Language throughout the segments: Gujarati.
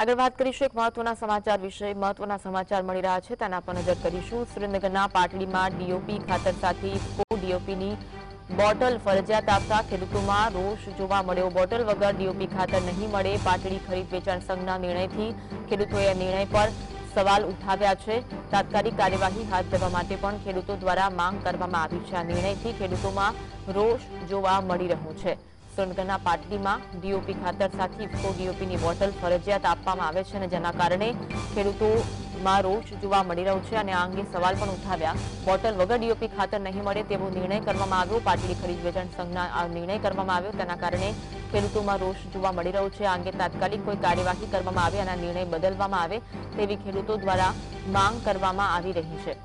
આગળ વાત કરીશું એક મહત્વના સમાચાર વિશે. મહત્વના સમાચાર મળી રહ્યા છે, તેના પર નજર કરીશું. સુરેન્દ્રનગરના પાટડીમાં ડીઓપી ખાતર સાથે ડીઓપીની બોટલ ફરજિયાત આપતા ખેડૂતોમાં રોષ જોવા મળ્યો. બોટલ વગર ડીઓપી ખાતર નહીં મળે. પાટડી ખરીદ વેચાણ સંઘના નિર્ણયથી ખેડૂતોએ નિર્ણય પર સવાલ ઉઠાવ્યા છે. તાત્કાલિક કાર્યવાહી હાથ ધરવા માટે પણ ખેડૂતો દ્વારા માંગ કરવામાં આવી છે. આ નિર્ણયથી ખેડૂતોમાં રોષ જોવા મળી રહ્યો છે. સુરેન્દ્રનગરના પાટડીમાં ડીઓપી ખાતર સાથે ઇફકો ડીઓપીની બોટલ ફરજિયાત આપવામાં આવે છે અને જેના કારણે ખેડૂતોમાં રોષ જોવા મળી રહ્યો છે અને આ અંગે સવાલ પણ ઉઠાવ્યા. બોટલ વગર ડીઓપી ખાતર નહીં મળે તેવો નિર્ણય કરવામાં આવ્યો. પાટડી ખરીદ વેચાણ સંઘના નિર્ણય કરવામાં આવ્યો. તેના કારણે ખેડૂતોમાં રોષ જોવા મળી રહ્યો છે. આ અંગે તાત્કાલિક કોઈ કાર્યવાહી કરવામાં આવે અને નિર્ણય બદલવામાં આવે તેવી ખેડૂતો દ્વારા માંગ કરવામાં આવી રહી છે.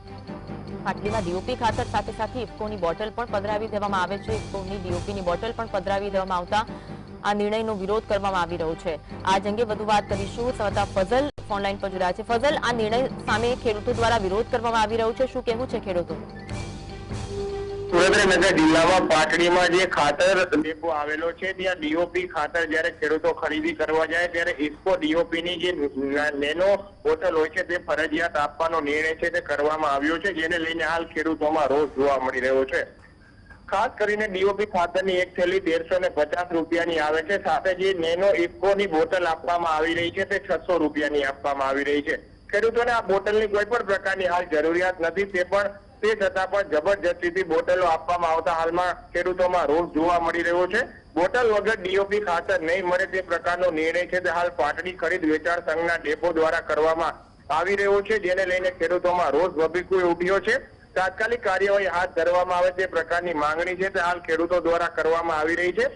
પાટલીમાં ડીઓપી ખાતર સાથે સાથે ઇફકોની બોટલ પણ પધરાવી દેવામાં આવે છે. ઇફકોની ડીઓપીની બોટલ પણ પધરાવી દેવામાં આવતા આ નિર્ણયનો વિરોધ કરવામાં આવી રહ્યો છે. આજ અંગે વધુ વાત કરીશું. સવતા ફઝલ ફોનલાઈન પર જોડાયા છે. ફઝલ, આ નિર્ણય સામે ખેડૂતો દ્વારા વિરોધ કરવામાં આવી રહ્યો છે. શું કહેવું છે ખેડૂતોનું સુરેન્દ્રનગર જિલ્લામાં પાટડીમાં જે ખાતર ડેપો આવેલો છે, ત્યાં ડીઓપી ખાતર જ્યારે ખેડૂતો ખરીદી કરવા જાય ત્યારે ઇફકો ડીઓપીની જે નેનો બોટલ હોય છે, તે ફરજિયાત આપવાનો નિર્ણય છે, તે કરવામાં આવ્યો છે, જેને લઈને હાલ ખેડૂતોમાં રોષ જોવા મળી રહ્યો છે. ખાસ કરીને ડીઓપી ખાતરની એક થેલી તેરસો ને પચાસ રૂપિયાની આવે છે, સાથે જે નેનો ઇફકોની બોટલ આપવામાં આવી રહી છે, તે છસો રૂપિયાની આપવામાં આવી રહી છે. ખેડૂતોને આ બોટલની કોઈ પણ પ્રકારની હાલ જરૂરિયાત નથી, તે પણ તે છતાં પણ જબરજસ્તીથી બોટલો આપવામાં આવતા હાલમાં ખેડૂતોમાં રોષ જોવા મળી રહ્યો છે. બોટલ વગર ડીઓપી ખાતર નહીં મળે તે પ્રકારનો નિર્ણય છે તે હાલ પાટડી ખરીદ વેચાણ સંઘના ડેપો દ્વારા કરવામાં આવી રહ્યો છે, જેને લઈને ખેડૂતોમાં રોષ ભભીકુઈ ઉઠ્યો છે. તાત્કાલિક કાર્યવાહી હાથ ધરવામાં આવે તે પ્રકારની માંગણી છે તે હાલ ખેડૂતો દ્વારા કરવામાં આવી રહી છે.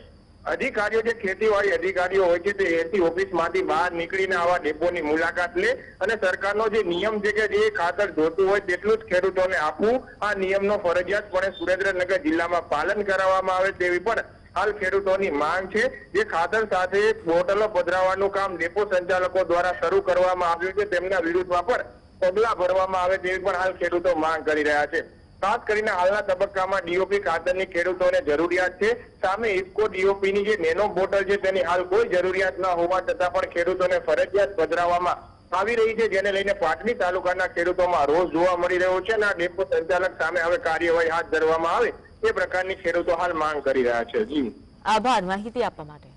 અધિકારીઓ જે ખેતીવાડી અધિકારીઓ હોય છે તે એસી ઓફિસમાંથી બહાર નીકળીને આવા ડેપોની મુલાકાત લે અને સરકારનો જે નિયમ છે કે જે ખાતર જોતું હોય તેટલું જ ખેડૂતોને આપવું, આ નિયમનો ફરજિયાતપણે સુરેન્દ્રનગર જિલ્લામાં પાલન કરાવવામાં આવે તેવી પણ હાલ ખેડૂતોની માંગ છે. જે ખાતર સાથે બોટલો પધરાવવાનું કામ ડેપો સંચાલકો દ્વારા શરૂ કરવામાં આવ્યું છે. તેમના વિરુદ્ધમાં પણ પગલા ભરવામાં આવે તેવી પણ હાલ ખેડૂતો માંગ કરી રહ્યા છે. ખાસ કરીને હાલના તબક્કામાં ડીઓપી ખાતરની ખેડૂતોને જરૂરિયાત છે. સામે ઇફકો ડીઓપીની જે નેનો બોટલ છે તેની હાલ કોઈ જરૂરિયાત ન હોવા છતાં પણ ખેડૂતોને ફરજિયાત પધરાવવામાં આવી રહી છે, જેને લઈને પાટણી તાલુકાના ખેડૂતોમાં રોષ જોવા મળી રહ્યો છે અને આ ડેપો સંચાલક સામે હવે કાર્યવાહી હાથ ધરવામાં આવે. તે પ્રકારની ખેડૂતો હાલ માંગ કરી રહ્યા છે. જી. આભાર. માહિતી આપવા માટે.